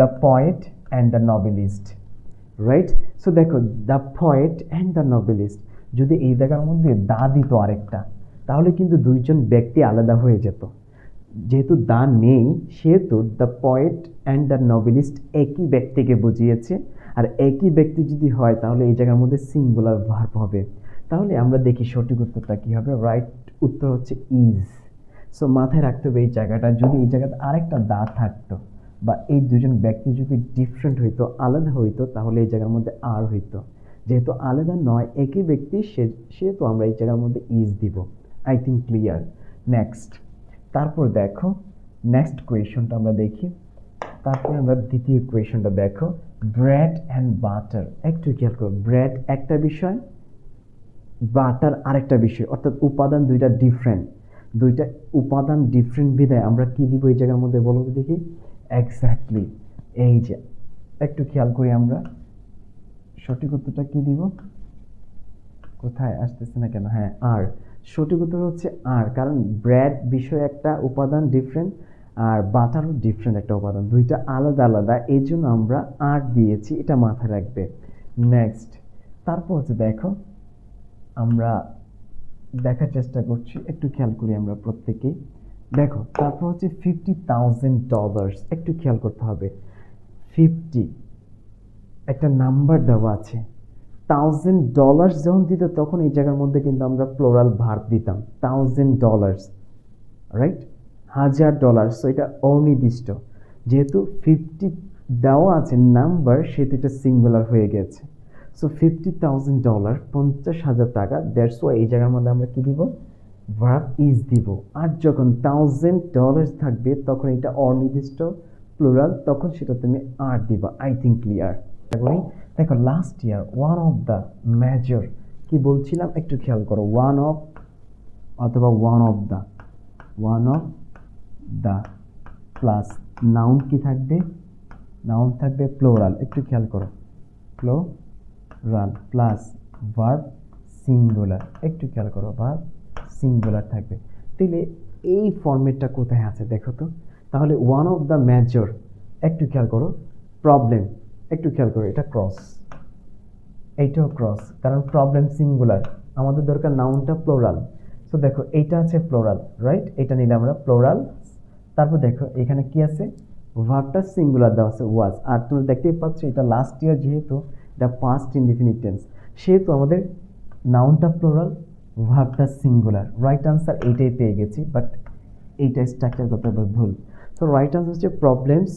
The poet and the novelist right so দেখো the poet and the novelist যদি এই জায়গার মধ্যে দা দিত আরেকটা, তাহলে কিন্তু দুইজন ব্যক্তি আলাদা হয়ে যেত। যেহেতু দা নেই, সেহেতু the poet and the novelist একই ব্যক্তিকে বুঝিয়েছে। আর একই ব্যক্তি যদি হয়, তাহলে এই জায়গার মধ্যে সিঙ্গুলার ভার্ব হবে। তাহলে আমরা দেখি সঠিক উত্তরটা কী হবে। রাইট উত্তর হচ্ছে ইজ সো মাথায় রাখতে হবে এই জায়গাটা। যদি এই জায়গাতে আরেকটা দা থাকতো বা এই দুজন ব্যক্তি যদি ডিফারেন্ট হইতো, আলাদা হইতো, তাহলে এই জায়গার মধ্যে আর হইতো। যেহেতু আলাদা নয়, একই ব্যক্তি, সে, সেহেতু আমরা এই জায়গার মধ্যে ইজ দিব। আই থিঙ্ক ক্লিয়ার নেক্সট তারপর দেখো নেক্সট কোয়েশনটা আমরা দেখি। তারপর আমরা দ্বিতীয় কোয়েশনটা দেখো। ব্রেড অ্যান্ড বাটার একটু খেয়াল করো ব্রেড একটা বিষয় বাটার আরেকটা বিষয়। অর্থাৎ উপাদান দুইটা ডিফারেন্ট দুইটা উপাদান ডিফারেন্ট বিধায় আমরা কী দিব এই জায়গার মধ্যে বলো দেখি। এক্স্যাক্টলি এই যে, একটু খেয়াল করি আমরা। সঠিক উত্তরটা কি দিব? কোথায় আসতেছে না কেন? হ্যাঁ আর। সঠিক উত্তর হচ্ছে আর, কারণ ব্রেড বিষয় একটা উপাদান ডিফারেন্ট আর বাটারও ডিফারেন্ট একটা উপাদান। দুইটা আলাদা আলাদা, এই জন্য আমরা আর দিয়েছি, এটা মাথায় রাখবে। নেক্সট তারপর হচ্ছে দেখো, আমরা দেখার চেষ্টা করছি। একটু খেয়াল করি আমরা প্রত্যেকেই। দেখো, তারপর হচ্ছে ফিফটি থাউজেন্ড ডলার্স একটু খেয়াল করতে হবে। ফিফটি একটা নাম্বার দেওয়া আছে। থাউজেন্ড ডলার্স যখন দিত, তখন এই জায়গার মধ্যে কিন্তু আমরা প্লোরাল ভার্ব দিতাম। থাউজেন্ড ডলার্স রাইট হাজার ডলার সো এটা অনির্দিষ্ট। যেহেতু ফিফটি দেওয়া আছে নাম্বার সেহেতু এটা সিঙ্গুলার হয়ে গেছে। সো ফিফটি থাউজেন্ড ডলার পঞ্চাশ হাজার টাকা দেড়শ এই জায়গার মধ্যে আমরা কি দিব? ভার্ব ইজ দিব আর যখন থাউজেন্ড ডলার্স থাকবে, তখন এটা অনির্দিষ্ট প্লুরাল তখন সেটা তুমি আর দিবা। আই থিঙ্ক ক্লিয়ার করি দেখো last year one of the major কি বলছিলাম? একটু খেয়াল করো। ওয়ান অফ অথবা one of the one of the plus noun কি থাকবে? নাউন থাকবে প্লোরাল একটু খেয়াল করো। প্লোরাল প্লাস ভার্ব সিঙ্গুলার একটু খেয়াল করো ভার্ব সিঙ্গুলার থাকবে। তাহলে এই ফর্মেটটা কোথায় আছে দেখো তো। তাহলে ওয়ান অফ দ্য মেজর একটু খেয়াল করো প্রবলেম একটু খেয়াল করো, এটা ক্রস এইটাও ক্রস কারণ প্রবলেম সিঙ্গুলার আমাদের দরকার নাউনটা প্লোরাল সো দেখো, এইটা আছে প্লোরাল রাইট এটা নিলে আমরা প্লোরাল তারপর দেখো, এখানে কি আছে? ভার্বটা সিঙ্গুলার দেওয়া আছে ওয়াজ আর তুমি দেখতেই পাচ্ছ, এটা লাস্ট ইয়ার যেহেতু, এটা পাস্ট ইনডিফিনিট টেন্স সেহেতু আমাদের নাউনটা প্লোরাল ভার্বটা সিঙ্গুলার রাইট আনসার এইটাই পেয়ে গেছি বাট এইটা স্ট্রাকচার করতে হবে, ভুল। তো রাইট আনসার হচ্ছে প্রবলেমস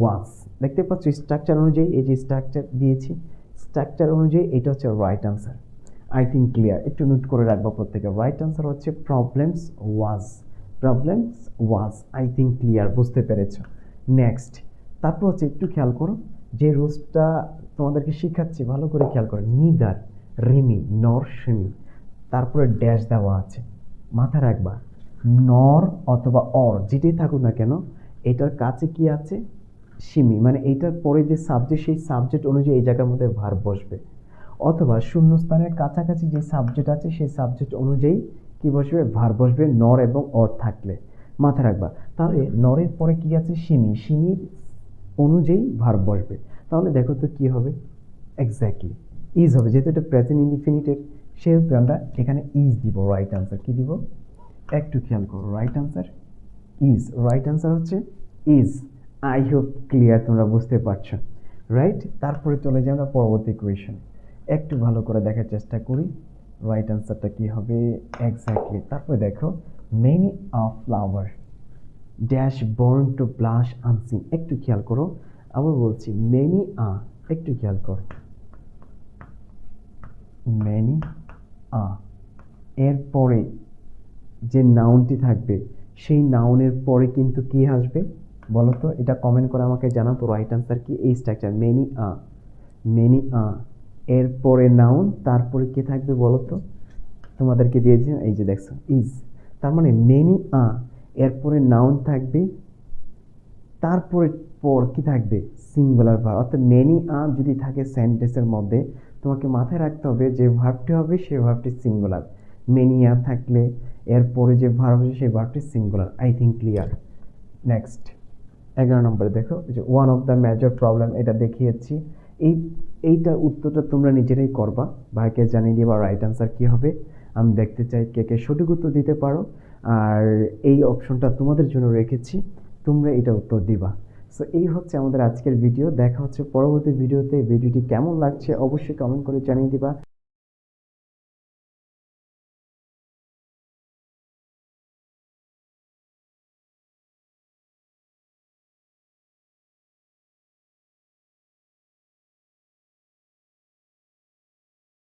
ওয়াজ দেখতে পাচ্ছ স্ট্রাকচার অনুযায়ী এই যে স্ট্রাকচার দিয়েছি স্ট্রাকচার অনুযায়ী এটা হচ্ছে right answer I think clear একটু নোট করে রাখব প্রত্যেকে। রাইট আনসার হচ্ছে problems was problems was I think clear বুঝতে পেরেছ। নেক্সট তারপর হচ্ছে একটু খেয়াল করো, যে রোজটা তোমাদেরকে শিখাচ্ছি, ভালো করে খেয়াল করো। নিদার রিমি নর সিমি তারপরে ড্যাশ দেওয়া আছে। মাথা রাখবা নর অথবা অর যেটাই থাকুক না কেন, এটার কাছে কি আছে? সিমি মানে এইটার পরে যে সাবজেক্ট সেই সাবজেক্ট অনুযায়ী এই জায়গার মধ্যে ভার বসবে। অথবা শূন্যস্থানের কাছাকাছি যে সাবজেক্ট আছে, সেই সাবজেক্ট অনুযায়ী কি বসবে? ভার বসবে নর এবং অর থাকলে। মাথা রাখবা, তাহলে নরের পরে কি আছে? সিমি সিমির অনুযায়ী ভার বসবে। তাহলে দেখো তো কি হবে? এক্স্যাক্টলি ইজ হবে, যেহেতু এটা প্রেজেন্ট ইনডিফিনিটেড সেহেতু আমরা এখানে ইজ দিব রাইট আনসার কি দিব? একটু খেয়াল করো right answer is right answer হচ্ছে ইজ আই হোপ ক্লিয়ার তোমরা বুঝতে পারছ রাইট তারপরে চলে যাই আমরা পরবর্তী কোয়েশন একটু ভালো করে দেখার চেষ্টা করি রাইট আনসারটা কি হবে? এক্স্যাক্টলি তারপরে দেখো many of flower dash born to blush unseen একটু খেয়াল করো, আবার বলছি মেনি আ একটু খেয়াল করো। মেনি আ, এরপরে যে নাউনটি থাকবে, সেই নাউনের পরে কিন্তু কি আসবে? বলো তো, এটা কমেন্ট করে আমাকে জানাও তো রাইট আনসার কি? এই structure many a many a এরপরে নাউন তারপরে কি থাকবে বলো তো? তোমাদেরকে দিয়েছি, এই যে দেখছ ইজ তার মানে মেনি আ এরপরে নাউন থাকবে, তারপরে পর কি থাকবে? সিঙ্গুলার ভার্ব অর্থাৎ মেনি আ যদি থাকে সেন্টেন্সের মধ্যে তোমাকে মাথায় রাখতে হবে যে ভার্বটি হবে সেই ভার্বটি সিঙ্গুলার মেনিয়া থাকলে এরপরে যে ভার্ব হবে সেই ভার্বটি singular I think clear next এগারো নম্বরে দেখো যে one of the major problem এটা দেখিয়েছি। এই, এইটা উত্তরটা তোমরা নিজেরাই করবা। ভাইকে জানিয়ে দিবা রাইট আনসার কী হবে। আমি দেখতে চাই কে কে সঠিক উত্তর দিতে পারো। আর এই অপশনটা তোমাদের জন্য রেখেছি। তোমরা এটা উত্তর দিবা। সো এই হচ্ছে আমাদের আজকের ভিডিও দেখা হচ্ছে পরবর্তী ভিডিওতে ভিডিওটি কেমন লাগছে অবশ্যই কমেন্ট করে জানিয়ে দিবা।